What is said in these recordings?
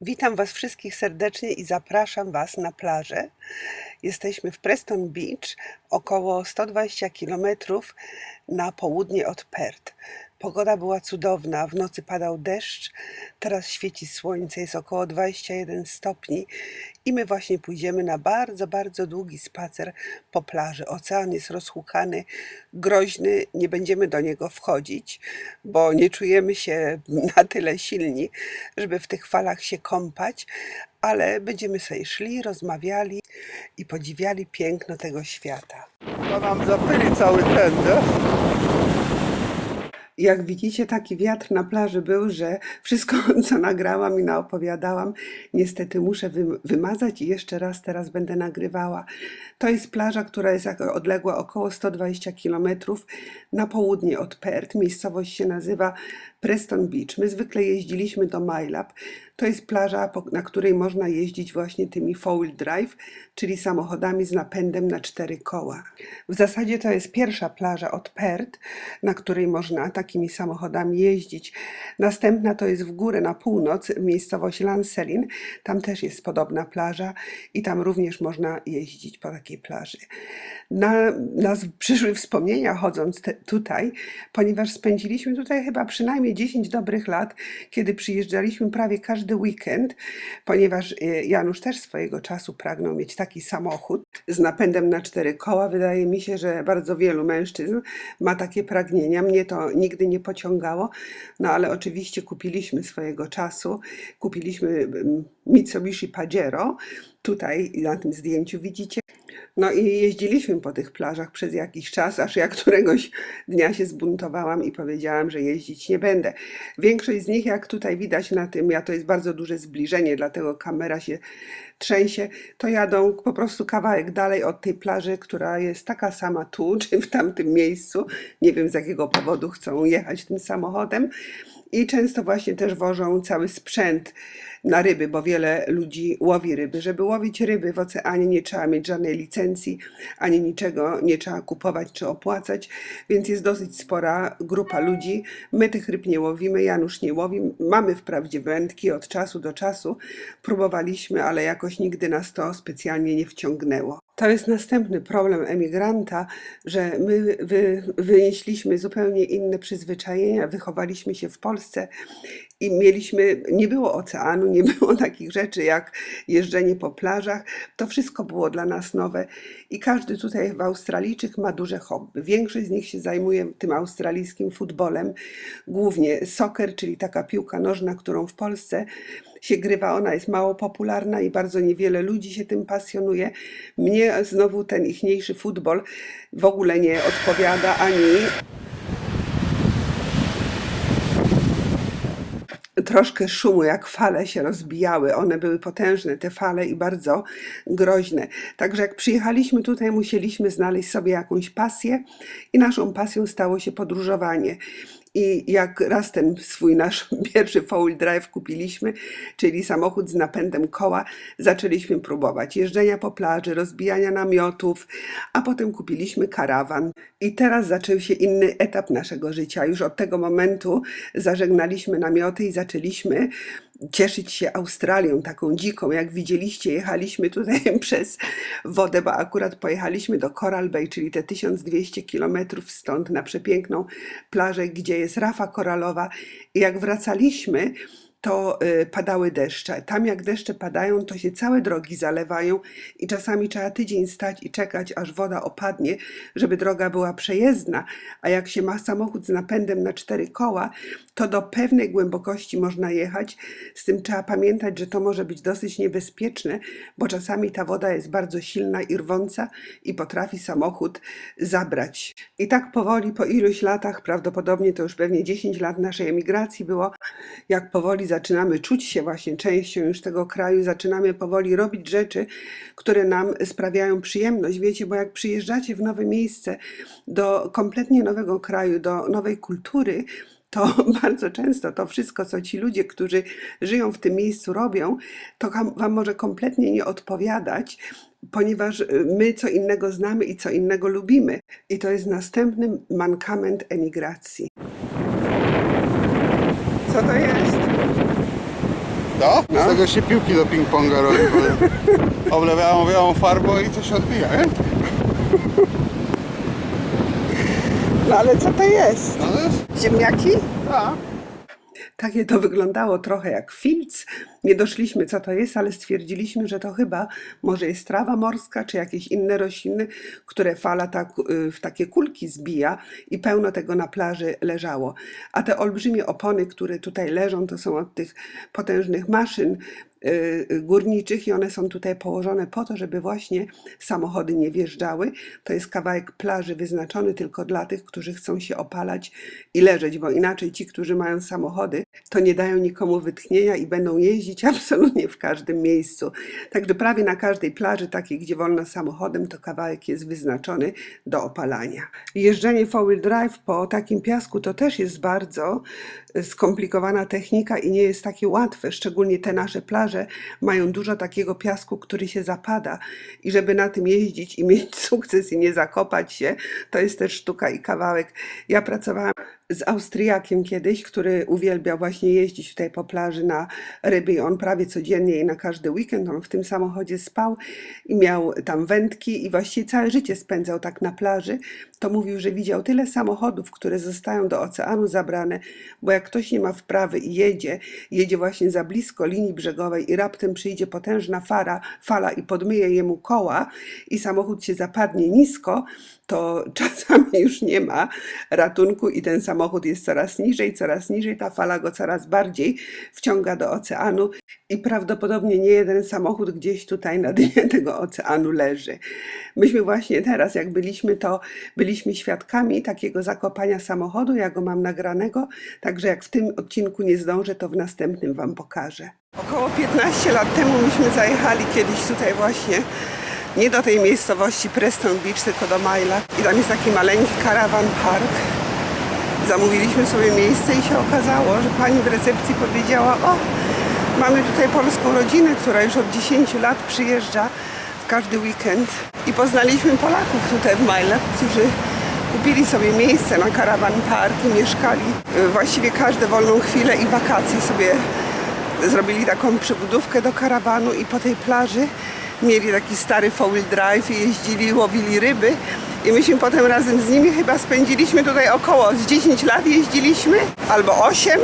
Witam Was wszystkich serdecznie i zapraszam Was na plażę. Jesteśmy w Preston Beach, około 120 km na południe od Perth. Pogoda była cudowna, w nocy padał deszcz, teraz świeci słońce, jest około 21 stopni i my właśnie pójdziemy na bardzo, bardzo długi spacer po plaży. Ocean jest rozhukany, groźny, nie będziemy do niego wchodzić, bo nie czujemy się na tyle silni, żeby w tych falach się kąpać, ale będziemy sobie szli, rozmawiali i podziwiali piękno tego świata. To nam zapyli cały ten? Jak widzicie, taki wiatr na plaży był, że wszystko, co nagrałam i naopowiadałam, niestety muszę wym- wymazać i jeszcze raz teraz będę nagrywała. To jest plaża, która jest odległa około 120 km na południe od Perth. Miejscowość się nazywa Preston Beach. My zwykle jeździliśmy do Mylap. To jest plaża, na której można jeździć właśnie tymi four-wheel drive, czyli samochodami z napędem na cztery koła. W zasadzie to jest pierwsza plaża od Perth, na której można takimi samochodami jeździć. Następna to jest w górę na północ, miejscowość Lanselin. Tam też jest podobna plaża i tam również można jeździć po takiej plaży. Na, nas przyszły wspomnienia chodząc te, tutaj, ponieważ spędziliśmy tutaj chyba przynajmniej 10 dobrych lat, kiedy przyjeżdżaliśmy prawie każdy weekend, ponieważ e, Janusz też swojego czasu pragnął mieć taki samochód z napędem na cztery koła. Wydaje mi się, że bardzo wielu mężczyzn ma takie pragnienia. Mnie to nigdy nie pociągało, no ale oczywiście kupiliśmy swojego czasu. Kupiliśmy mm, Mitsubishi Pajero. Tutaj na tym zdjęciu widzicie. No i jeździliśmy po tych plażach przez jakiś czas, aż ja któregoś dnia się zbuntowałam i powiedziałam, że jeździć nie będę. Większość z nich, jak tutaj widać na tym, ja to jest bardzo duże zbliżenie, dlatego kamera się trzęsie, to jadą po prostu kawałek dalej od tej plaży, która jest taka sama tu, czy w tamtym miejscu. Nie wiem z jakiego powodu chcą jechać tym samochodem. I często właśnie też wożą cały sprzęt na ryby, bo wiele ludzi łowi ryby. Żeby łowić ryby w oceanie nie trzeba mieć żadnej licencji, ani niczego nie trzeba kupować czy opłacać, więc jest dosyć spora grupa ludzi. My tych ryb nie łowimy, Janusz nie łowi. Mamy wprawdzie wędki od czasu do czasu, próbowaliśmy, ale jakoś nigdy nas to specjalnie nie wciągnęło. To jest następny problem emigranta, że my wy, wynieśliśmy zupełnie inne przyzwyczajenia, wychowaliśmy się w Polsce i mieliśmy, nie było oceanu, nie było takich rzeczy jak jeżdżenie po plażach. To wszystko było dla nas nowe i każdy tutaj w Australijczyk ma duże hobby. Większość z nich się zajmuje tym australijskim futbolem, głównie soccer, czyli taka piłka nożna, którą w Polsce się grywa, ona jest mało popularna i bardzo niewiele ludzi się tym pasjonuje. Mnie znowu ten ichniejszy futbol w ogóle nie odpowiada ani troszkę szumu, jak fale się rozbijały. One były potężne, te fale i bardzo groźne. Także jak przyjechaliśmy tutaj, musieliśmy znaleźć sobie jakąś pasję i naszą pasją stało się podróżowanie. I jak raz ten swój nasz pierwszy four drive kupiliśmy, czyli samochód z napędem koła, zaczęliśmy próbować jeżdżenia po plaży, rozbijania namiotów, a potem kupiliśmy karawan. I teraz zaczął się inny etap naszego życia. Już od tego momentu zażegnaliśmy namioty i zaczęliśmy cieszyć się Australią, taką dziką. Jak widzieliście, jechaliśmy tutaj przez wodę, bo akurat pojechaliśmy do Coral Bay, czyli te 1200 kilometrów stąd, na przepiękną plażę, gdzie jest rafa koralowa. I jak wracaliśmy, to y, padały deszcze. Tam jak deszcze padają, to się całe drogi zalewają i czasami trzeba tydzień stać i czekać, aż woda opadnie, żeby droga była przejezdna. A jak się ma samochód z napędem na cztery koła, to do pewnej głębokości można jechać. Z tym trzeba pamiętać, że to może być dosyć niebezpieczne, bo czasami ta woda jest bardzo silna i rwąca i potrafi samochód zabrać. I tak powoli, po iluś latach, prawdopodobnie to już pewnie 10 lat naszej emigracji było, jak powoli zaczynamy czuć się właśnie częścią już tego kraju, zaczynamy powoli robić rzeczy, które nam sprawiają przyjemność. Wiecie, bo jak przyjeżdżacie w nowe miejsce, do kompletnie nowego kraju, do nowej kultury, to bardzo często to wszystko, co ci ludzie, którzy żyją w tym miejscu robią, to wam może kompletnie nie odpowiadać, ponieważ y, my co innego znamy i co innego lubimy. I to jest następny mankament emigracji. Co to jest? To? No. Z tego się piłki do ping-ponga robi. Oblewają białą farbą i się odbija, nie? No ale co to jest? No to jest... Ziemniaki? Tak. Takie to wyglądało trochę jak filc. Nie doszliśmy, co to jest, ale stwierdziliśmy, że to chyba może jest trawa morska, czy jakieś inne rośliny, które fala tak, y, w takie kulki zbija i pełno tego na plaży leżało. A te olbrzymie opony, które tutaj leżą, to są od tych potężnych maszyn y, y, górniczych i one są tutaj położone po to, żeby właśnie samochody nie wjeżdżały. To jest kawałek plaży wyznaczony tylko dla tych, którzy chcą się opalać i leżeć, bo inaczej ci, którzy mają samochody, to nie dają nikomu wytchnienia i będą jeździć absolutnie w każdym miejscu. Także prawie na każdej plaży, takiej gdzie wolno samochodem, to kawałek jest wyznaczony do opalania. Jeżdżenie four-wheel drive po takim piasku to też jest bardzo e, skomplikowana technika i nie jest takie łatwe, szczególnie te nasze plaże mają dużo takiego piasku, który się zapada i żeby na tym jeździć i mieć sukces i nie zakopać się, to jest też sztuka i kawałek. Ja pracowałam z Austriakiem kiedyś, który uwielbiał właśnie jeździć tutaj po plaży na ryby i on prawie codziennie i na każdy weekend on w tym samochodzie spał i miał tam wędki i właściwie całe życie spędzał tak na plaży, to mówił, że widział tyle samochodów, które zostają do oceanu zabrane, bo jak ktoś nie ma wprawy i jedzie, jedzie właśnie za blisko linii brzegowej i raptem przyjdzie potężna fara, fala i podmyje jemu koła i samochód się zapadnie nisko, to czasami już nie ma ratunku i ten samochód jest coraz niżej, coraz niżej, ta fala go coraz bardziej wciąga do oceanu i prawdopodobnie nie jeden samochód gdzieś tutaj na dnie tego oceanu leży. Myśmy właśnie teraz, jak byliśmy, to byliśmy świadkami takiego zakopania samochodu, ja go mam nagranego, także jak w tym odcinku nie zdążę, to w następnym Wam pokażę. Około 15 lat temu myśmy zajechali kiedyś tutaj właśnie nie do tej miejscowości Preston Beach, tylko do Majla. I tam jest taki maleńki caravan park. Zamówiliśmy sobie miejsce i się okazało, że pani w recepcji powiedziała, o, mamy tutaj polską rodzinę, która już od 10 lat przyjeżdża w każdy weekend. I poznaliśmy Polaków tutaj w Majlach, którzy kupili sobie miejsce na caravan park i mieszkali właściwie każdą wolną chwilę i wakacje sobie zrobili taką przebudówkę do karawanu i po tej plaży mieli taki stary four-wheel drive i jeździli, łowili ryby i myśmy potem razem z nimi chyba spędziliśmy tutaj około z 10 lat jeździliśmy, albo 8.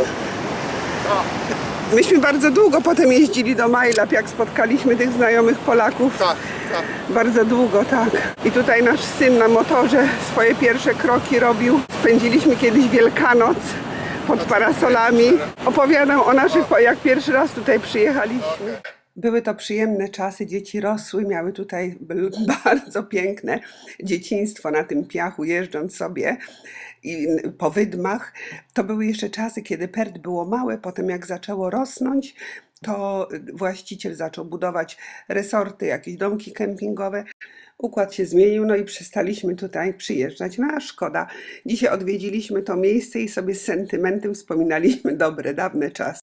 Myśmy bardzo długo potem jeździli do Majlap, jak spotkaliśmy tych znajomych Polaków. Tak, tak. Bardzo długo, tak. I tutaj nasz syn na motorze swoje pierwsze kroki robił. Spędziliśmy kiedyś Wielkanoc pod parasolami. Opowiadam o naszych, jak pierwszy raz tutaj przyjechaliśmy. Były to przyjemne czasy, dzieci rosły, miały tutaj bardzo piękne dzieciństwo na tym piachu, jeżdżąc sobie i po wydmach. To były jeszcze czasy, kiedy Pert było małe, potem jak zaczęło rosnąć, to właściciel zaczął budować resorty, jakieś domki kempingowe. Układ się zmienił, no i przestaliśmy tutaj przyjeżdżać. No a szkoda. Dzisiaj odwiedziliśmy to miejsce i sobie z sentymentem wspominaliśmy dobre, dawne czasy.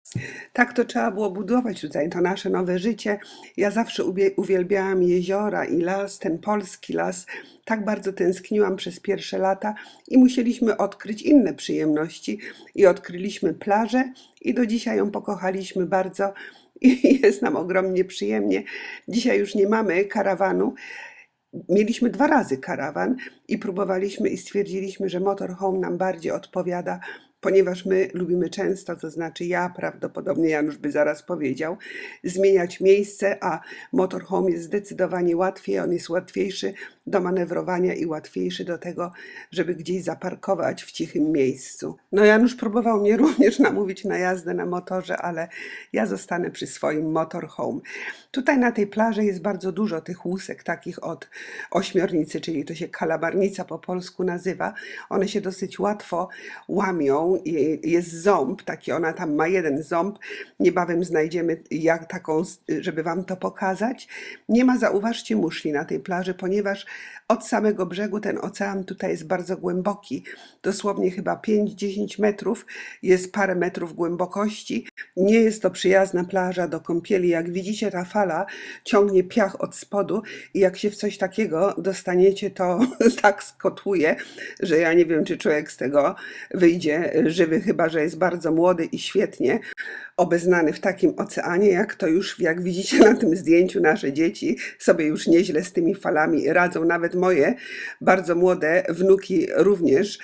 Tak to trzeba było budować tutaj, to nasze nowe życie. Ja zawsze uwielbiałam jeziora i las, ten polski las. Tak bardzo tęskniłam przez pierwsze lata i musieliśmy odkryć inne przyjemności. I odkryliśmy plażę i do dzisiaj ją pokochaliśmy bardzo i jest nam ogromnie przyjemnie. Dzisiaj już nie mamy karawanu. Mieliśmy dwa razy karawan i próbowaliśmy i stwierdziliśmy, że motorhome nam bardziej odpowiada, ponieważ my lubimy często, to znaczy ja, prawdopodobnie Janusz by zaraz powiedział, zmieniać miejsce, a motorhome jest zdecydowanie łatwiej, on jest łatwiejszy do manewrowania i łatwiejszy do tego, żeby gdzieś zaparkować w cichym miejscu. No Janusz próbował mnie również namówić na jazdę na motorze, ale ja zostanę przy swoim motorhome. Tutaj na tej plaży jest bardzo dużo tych łusek, takich od ośmiornicy, czyli to się kalabarnica po polsku nazywa. One się dosyć łatwo łamią. Jest ząb, taki ona tam ma jeden ząb. Niebawem znajdziemy jak taką, żeby wam to pokazać. Nie ma, zauważcie, muszli na tej plaży, ponieważ od samego brzegu ten ocean tutaj jest bardzo głęboki. Dosłownie chyba 5-10 metrów, jest parę metrów głębokości. Nie jest to przyjazna plaża do kąpieli. Jak widzicie, ta fala ciągnie piach od spodu i jak się w coś takiego dostaniecie, to tak skotuje, że ja nie wiem, czy człowiek z tego wyjdzie żywy, chyba że jest bardzo młody i świetnie obeznany w takim oceanie, jak to już, jak widzicie na tym zdjęciu, nasze dzieci sobie już nieźle z tymi falami radzą. Nawet moje bardzo młode wnuki również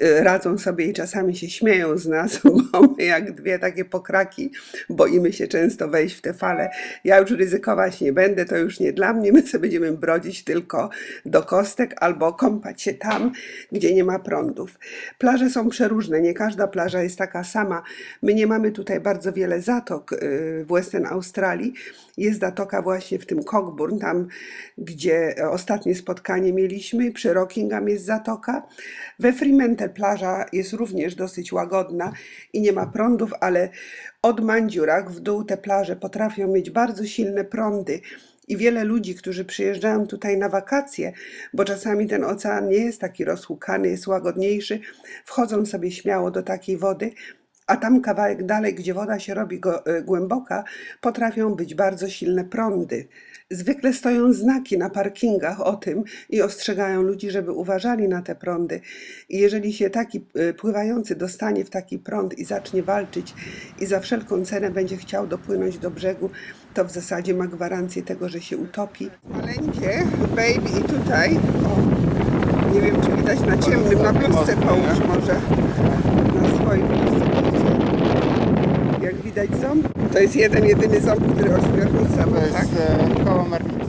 e, radzą sobie i czasami się śmieją z nas, bo my jak dwie takie pokraki boimy się często wejść w te fale. Ja już ryzykować nie będę, to już nie dla mnie. My sobie będziemy brodzić tylko do kostek albo kąpać się tam, gdzie nie ma prądów. Plaże są przeróżne, nie każda plaża jest taka sama. My nie mamy tutaj bardzo wiele zatok y, w Western Australii. Jest zatoka właśnie w tym Cockburn, tam gdzie ostatnie spotkanie mieliśmy. Przy Rockingham jest zatoka. We Fremantle plaża jest również dosyć łagodna i nie ma prądów, ale od Mandziurach w dół te plaże potrafią mieć bardzo silne prądy. I wiele ludzi, którzy przyjeżdżają tutaj na wakacje, bo czasami ten ocean nie jest taki rozhukany, jest łagodniejszy, wchodzą sobie śmiało do takiej wody, a tam kawałek dalej, gdzie woda się robi go, y, głęboka, potrafią być bardzo silne prądy. Zwykle stoją znaki na parkingach o tym i ostrzegają ludzi, żeby uważali na te prądy. I jeżeli się taki y, pływający dostanie w taki prąd i zacznie walczyć i za wszelką cenę będzie chciał dopłynąć do brzegu, to w zasadzie ma gwarancję tego, że się utopi. Maleńkie, baby i tutaj, o, nie wiem czy widać na ciemnym, na bluzce połóż może, na swoim widać ząb, to jest jeden, jedyny ząb, który ośmiornica To ma, jest tak? e, koło Marnica.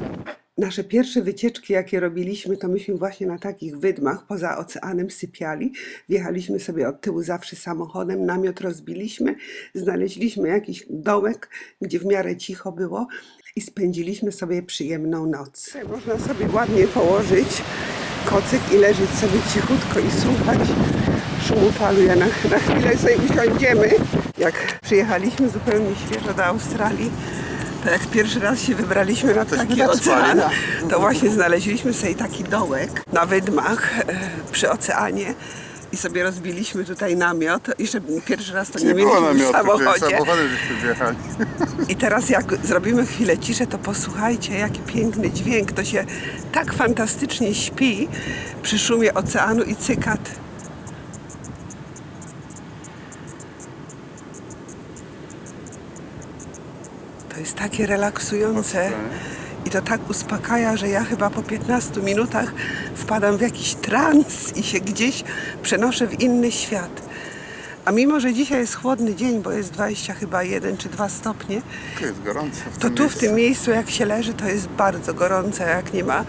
Nasze pierwsze wycieczki, jakie robiliśmy, to myśmy właśnie na takich wydmach poza oceanem sypiali. Wjechaliśmy sobie od tyłu zawsze samochodem, namiot rozbiliśmy, znaleźliśmy jakiś domek, gdzie w miarę cicho było i spędziliśmy sobie przyjemną noc. Można sobie ładnie położyć kocyk i leżeć sobie cichutko i słuchać szumu falu. Ja na, na chwilę sobie usiądziemy. Jak przyjechaliśmy zupełnie świeżo do Australii, to jak pierwszy raz się wybraliśmy na taki tak ocean, spali, to właśnie znaleźliśmy sobie taki dołek na wydmach e, przy oceanie i sobie rozbiliśmy tutaj namiot. Jeszcze pierwszy raz to nie, Nie było mieliśmy w namiotu, przecież samochodzie. wjechali. I teraz jak zrobimy chwilę ciszę, to posłuchajcie, jaki piękny dźwięk. To się tak fantastycznie śpi przy szumie oceanu i cykat. Jest takie relaksujące i to tak uspokaja, że ja chyba po 15 minutach wpadam w jakiś trans i się gdzieś przenoszę w inny świat. A mimo, że dzisiaj jest chłodny dzień, bo jest 20 chyba 1 czy 2 stopnie, Tu jest gorąco w to tym tu w tym miejscu. miejscu jak się leży, to jest bardzo gorące, jak nie ma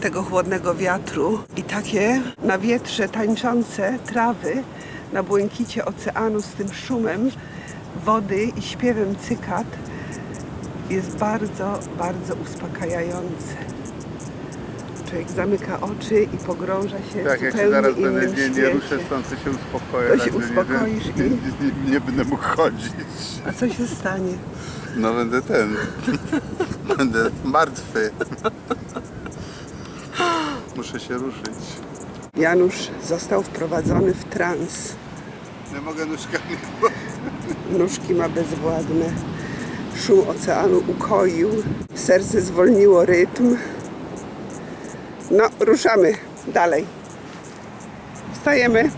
tego chłodnego wiatru. I takie na wietrze tańczące trawy na błękicie oceanu z tym szumem wody i śpiewem cykat jest bardzo, bardzo uspokajające. Człowiek zamyka oczy i pogrąża się Tak, jak się zupełnie zaraz innym będę nie, nie świecie. ruszę stąd, to się uspokoję. To tak, się nie- uspokoisz i- nie, nie, nie będę mógł chodzić. A co się stanie? No będę ten. Będę martwy. Muszę się ruszyć. Janusz został wprowadzony w trans. Nie mogę nóżkami. Nóżki ma bezwładne. Szum oceanu ukoił. Serce zwolniło rytm. No, ruszamy dalej. Wstajemy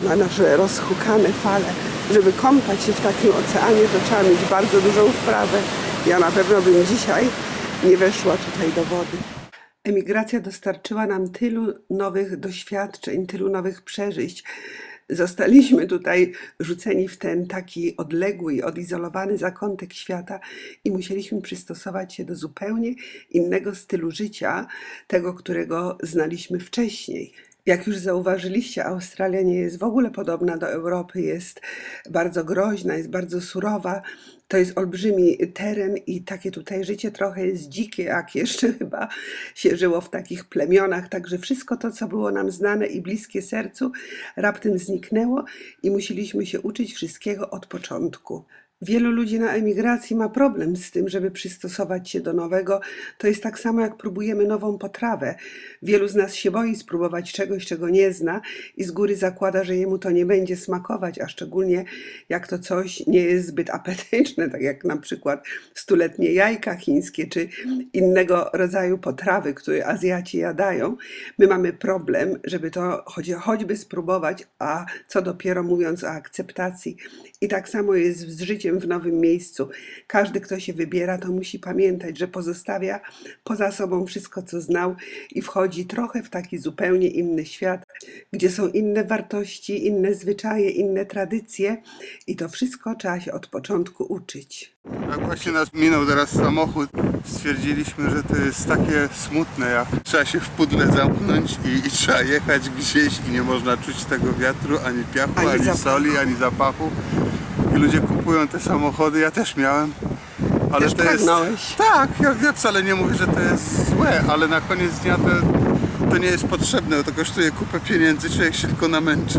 na nasze rozhukane fale. Żeby kąpać się w takim oceanie, to trzeba mieć bardzo dużą wprawę. Ja na pewno bym dzisiaj nie weszła tutaj do wody. Emigracja dostarczyła nam tylu nowych doświadczeń, tylu nowych przeżyć. Zostaliśmy tutaj rzuceni w ten taki odległy i odizolowany zakątek świata i musieliśmy przystosować się do zupełnie innego stylu życia, tego, którego znaliśmy wcześniej. Jak już zauważyliście, Australia nie jest w ogóle podobna do Europy, jest bardzo groźna, jest bardzo surowa. To jest olbrzymi teren i takie tutaj życie trochę jest dzikie, jak jeszcze chyba się żyło w takich plemionach. Także wszystko to, co było nam znane i bliskie sercu, raptem zniknęło i musieliśmy się uczyć wszystkiego od początku. Wielu ludzi na emigracji ma problem z tym, żeby przystosować się do nowego. To jest tak samo, jak próbujemy nową potrawę. Wielu z nas się boi spróbować czegoś, czego nie zna i z góry zakłada, że jemu to nie będzie smakować, a szczególnie jak to coś nie jest zbyt apetyczne, tak jak na przykład stuletnie jajka chińskie czy innego rodzaju potrawy, które Azjaci jadają. My mamy problem, żeby to choć, choćby spróbować, a co dopiero mówiąc o akceptacji. I tak samo jest z życiem w nowym miejscu. Każdy, kto się wybiera, to musi pamiętać, że pozostawia poza sobą wszystko, co znał i wchodzi trochę w taki zupełnie inny świat, gdzie są inne wartości, inne zwyczaje, inne tradycje i to wszystko trzeba się od początku uczyć. Jak właśnie nas minął teraz samochód, stwierdziliśmy, że to jest takie smutne, jak trzeba się w pudle zamknąć i, i trzeba jechać gdzieś i nie można czuć tego wiatru, ani piachu, Ani ani, soli, ani zapachu. I ludzie kupują te samochody, ja też miałem. Ale Też to jest. pragnąłeś. Tak, ja, ja wcale nie mówię, że to jest złe, ale na koniec dnia to, to nie jest potrzebne, to kosztuje kupę pieniędzy, człowiek się tylko namęczy.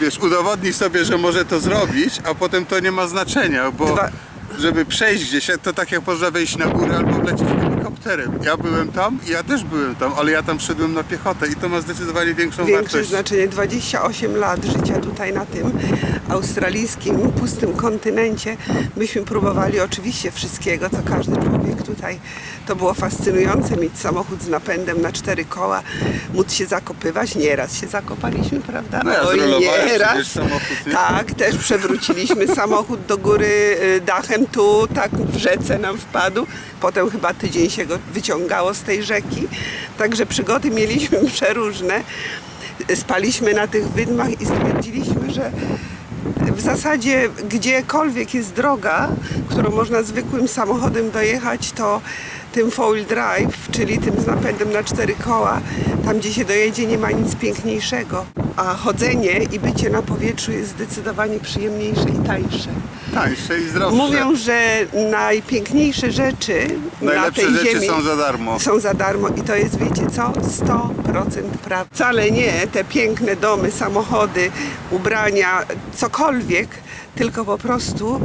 Wiesz, udowodnij sobie, że może to zrobić, a potem to nie ma znaczenia, bo Dwa- żeby przejść gdzieś, to tak jak można wejść na górę albo wlecieć helikopterem. Ja byłem tam i ja też byłem tam, ale ja tam szedłem na piechotę i to ma zdecydowanie większą Większe wartość. znaczenie 28 lat życia tutaj na tym australijskim pustym kontynencie. Myśmy próbowali oczywiście wszystkiego, co każdy człowiek tutaj. To było fascynujące mieć samochód z napędem na cztery koła, móc się zakopywać. Nieraz się zakopaliśmy, prawda? No ja Oj, nieraz. przecież samochód, nie? Tak, też przewróciliśmy samochód do góry y, dachem tu, tak w rzece nam wpadł. Potem chyba tydzień się go wyciągało z tej rzeki. Także przygody mieliśmy przeróżne. Spaliśmy na tych wydmach i stwierdziliśmy, że w zasadzie gdziekolwiek jest droga, którą można zwykłym samochodem dojechać, to tym four drive, czyli tym z napędem na cztery koła, tam gdzie się dojedzie nie ma nic piękniejszego. A chodzenie i bycie na powietrzu jest zdecydowanie przyjemniejsze i tańsze. Tańsze i zdrowsze. Mówią, że najpiękniejsze rzeczy na Najlepsze tej rzeczy ziemi są za darmo. są za darmo i to jest, wiecie co, 100% prawda. Wcale nie te piękne domy, samochody, ubrania, cokolwiek, tylko po prostu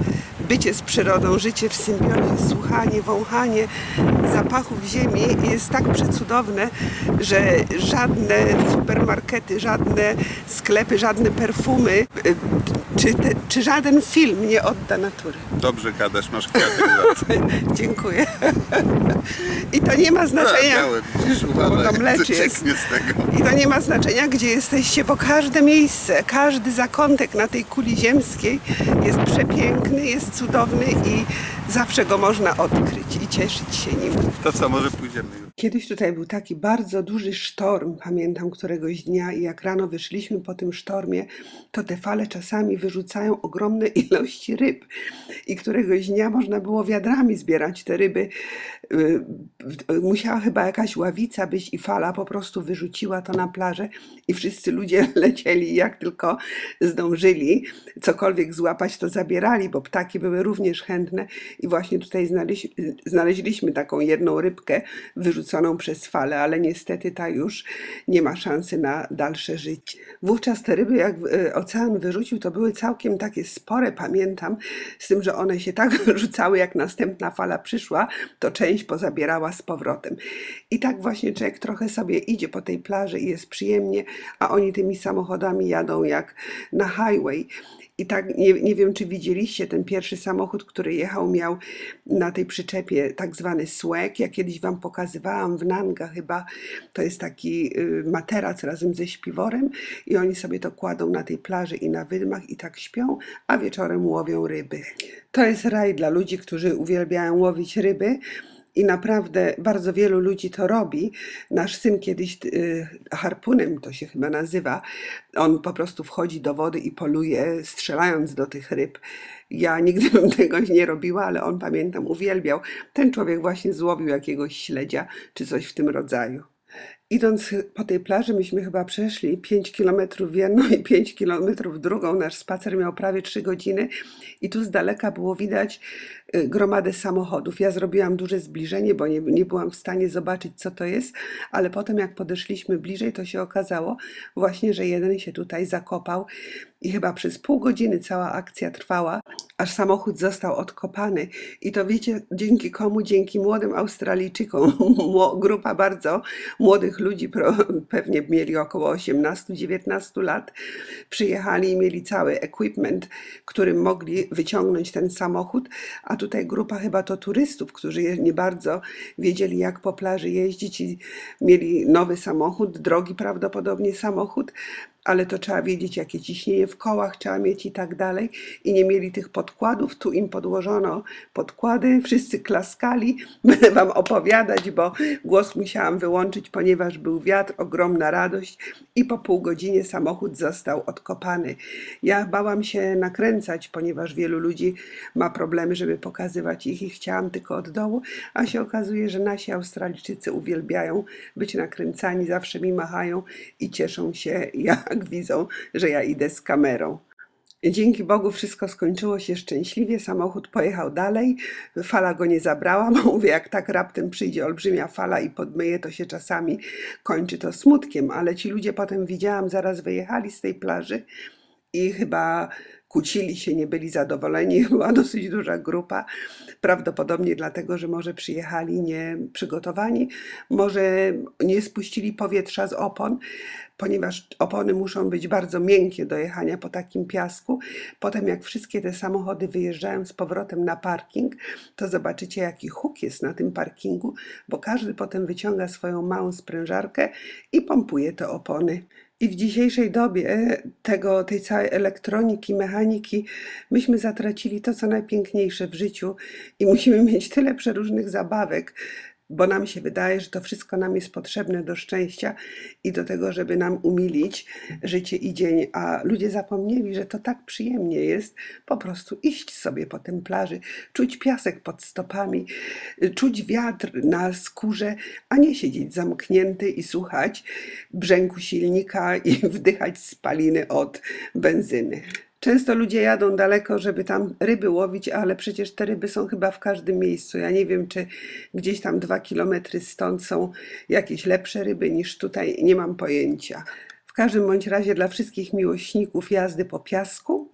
bycie z przyrodą, życie w symbiozie, słuchanie, wąchanie zapachów ziemi jest tak przecudowne, że żadne supermarkety, żadne sklepy, żadne perfumy, y, czy, te, czy żaden film nie odda natury. Dobrze gadasz, masz kwiatek za Dziękuję. I to nie ma znaczenia. I to nie ma znaczenia, gdzie jesteście, bo każde miejsce, każdy zakątek na tej kuli ziemskiej jest przepiękny, jest cudowny i zawsze go można odkryć i cieszyć się nim. To co, może pójdziemy już. Kiedyś tutaj był taki bardzo duży sztorm, pamiętam któregoś dnia i jak rano wyszliśmy po tym sztormie, to te fale czasami wyrzucają ogromne ilości ryb i któregoś dnia można było wiadrami zbierać te ryby. Y, Musiała chyba jakaś ławica być i fala po prostu wyrzuciła to na plażę i wszyscy ludzie lecieli jak tylko zdążyli cokolwiek złapać, to zabierali, bo ptaki były również chętne i właśnie tutaj znaleźli, znaleźliśmy taką jedną rybkę wyrzuconą przez falę, ale niestety ta już nie ma szansy na dalsze życie. Wówczas te ryby, jak e, ocean wyrzucił, to były całkiem takie spore, pamiętam, z tym, że one się tak rzucały, jak następna fala przyszła, to część pozabierała z powrotem. I tak właśnie człowiek trochę sobie idzie po tej plaży i jest przyjemnie, a oni tymi samochodami jadą jak na highway. I tak nie, nie wiem, czy widzieliście ten pierwszy samochód, który jechał, miał na tej przyczepie tak zwany swag. Ja kiedyś wam pokazywałam w Nanga chyba. To jest taki y, materac razem ze śpiworem i oni sobie to kładą na tej plaży i na wydmach i tak śpią, a wieczorem łowią ryby. To jest raj dla ludzi, którzy uwielbiają łowić ryby. I naprawdę bardzo wielu ludzi to robi. Nasz syn kiedyś y, harpunem, to się chyba nazywa, on po prostu wchodzi do wody i poluje, strzelając do tych ryb. Ja nigdy bym tego nie robiła, ale on pamiętam, uwielbiał. Ten człowiek właśnie złowił jakiegoś śledzia czy coś w tym rodzaju. Idąc po tej plaży, myśmy chyba przeszli 5 kilometrów w jedną i 5 kilometrów w drugą. Nasz spacer miał prawie 3 godziny i tu z daleka było widać y, gromadę samochodów. Ja zrobiłam duże zbliżenie, bo nie, nie byłam w stanie zobaczyć, co to jest, ale potem jak podeszliśmy bliżej, to się okazało właśnie, że jeden się tutaj zakopał i chyba przez pół godziny cała akcja trwała, aż samochód został odkopany. I to wiecie, dzięki komu? Dzięki młodym Australijczykom. Grupa bardzo młodych ludzi, pewnie mieli około 18-19 lat, przyjechali i mieli cały equipment, którym mogli wyciągnąć ten samochód, a tutaj grupa chyba to turystów, którzy nie bardzo wiedzieli, jak po plaży jeździć i mieli nowy samochód, drogi prawdopodobnie samochód, ale to trzeba wiedzieć, jakie ciśnienie w kołach trzeba mieć i tak dalej. I nie mieli tych podkładów. Tu im podłożono podkłady, wszyscy klaskali. Będę Wam opowiadać, bo głos musiałam wyłączyć, ponieważ był wiatr, ogromna radość i po pół godzinie samochód został odkopany. Ja bałam się nakręcać, ponieważ wielu ludzi ma problemy, żeby pokazywać ich i chciałam tylko od dołu, a się okazuje, że nasi Australijczycy uwielbiają być nakręcani, zawsze mi machają i cieszą się, jak widzą, że ja idę z kamerą. Dzięki Bogu wszystko skończyło się szczęśliwie, samochód pojechał dalej, fala go nie zabrała, bo mówię, jak tak raptem przyjdzie olbrzymia fala i podmyje, to się czasami kończy to smutkiem, ale ci ludzie potem widziałam, zaraz wyjechali z tej plaży i chyba kłócili się, nie byli zadowoleni. Była dosyć duża grupa, prawdopodobnie dlatego, że może przyjechali nieprzygotowani, może nie spuścili powietrza z opon, ponieważ opony muszą być bardzo miękkie do jechania po takim piasku. Potem, jak wszystkie te samochody wyjeżdżają z powrotem na parking, to zobaczycie, jaki huk jest na tym parkingu, bo każdy potem wyciąga swoją małą sprężarkę i pompuje te opony. I w dzisiejszej dobie tego, tej całej elektroniki, mechaniki, myśmy zatracili to, co najpiękniejsze w życiu i musimy mieć tyle przeróżnych zabawek, bo nam się wydaje, że to wszystko nam jest potrzebne do szczęścia i do tego, żeby nam umilić życie i dzień, a ludzie zapomnieli, że to tak przyjemnie jest po prostu iść sobie po tym plaży, czuć piasek pod stopami, czuć wiatr na skórze, a nie siedzieć zamknięty i słuchać brzęku silnika i wdychać spaliny od benzyny. Często ludzie jadą daleko, żeby tam ryby łowić, ale przecież te ryby są chyba w każdym miejscu. Ja nie wiem, czy gdzieś tam dwa kilometry stąd są jakieś lepsze ryby niż tutaj, nie mam pojęcia. W każdym bądź razie dla wszystkich miłośników jazdy po piasku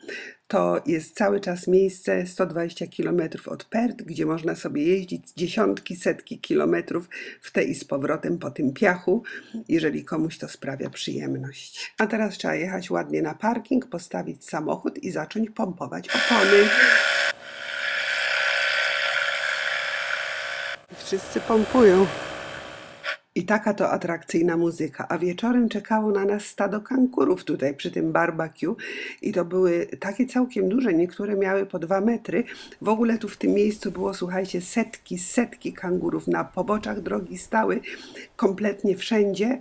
to jest cały czas miejsce 120 km od Perth, gdzie można sobie jeździć dziesiątki, setki kilometrów w te i z powrotem po tym piachu, jeżeli komuś to sprawia przyjemność. A teraz trzeba jechać ładnie na parking, postawić samochód i zacząć pompować opony. Wszyscy pompują. I taka to atrakcyjna muzyka. A wieczorem czekało na nas stado kangurów tutaj przy tym barbecue. I to były takie całkiem duże, niektóre miały po dwa metry. W ogóle tu w tym miejscu było, słuchajcie, setki, setki kangurów na poboczach drogi stały kompletnie wszędzie.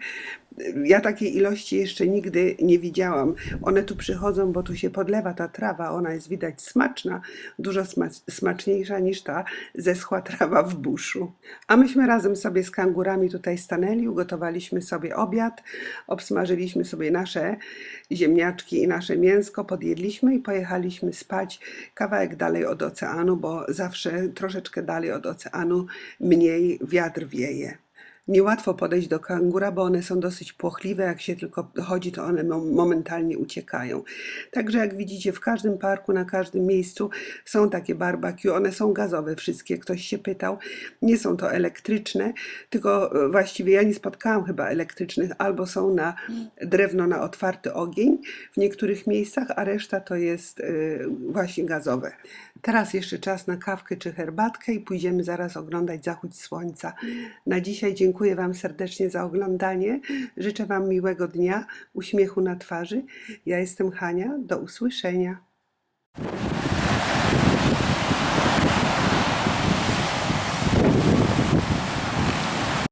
Ja takiej ilości jeszcze nigdy nie widziałam. One tu przychodzą, bo tu się podlewa ta trawa, ona jest widać smaczna, dużo smac- smaczniejsza niż ta zeschła trawa w buszu. A myśmy razem sobie z kangurami tutaj stanęli, ugotowaliśmy sobie obiad, obsmażyliśmy sobie nasze ziemniaczki i nasze mięsko, podjedliśmy i pojechaliśmy spać kawałek dalej od oceanu, bo zawsze troszeczkę dalej od oceanu mniej wiatr wieje. Niełatwo podejść do kangura, bo one są dosyć płochliwe. Jak się tylko chodzi, to one mo- momentalnie uciekają. Także jak widzicie, w każdym parku, na każdym miejscu są takie barbecue. One są gazowe wszystkie, ktoś się pytał. Nie są to elektryczne, tylko e, właściwie ja nie spotkałam chyba elektrycznych. Albo są na drewno na otwarty ogień w niektórych miejscach, a reszta to jest e, właśnie gazowe. Teraz jeszcze czas na kawkę czy herbatkę i pójdziemy zaraz oglądać zachód słońca. Na dzisiaj dziękuję Wam serdecznie za oglądanie. Życzę Wam miłego dnia, uśmiechu na twarzy. Ja jestem Hania. Do usłyszenia.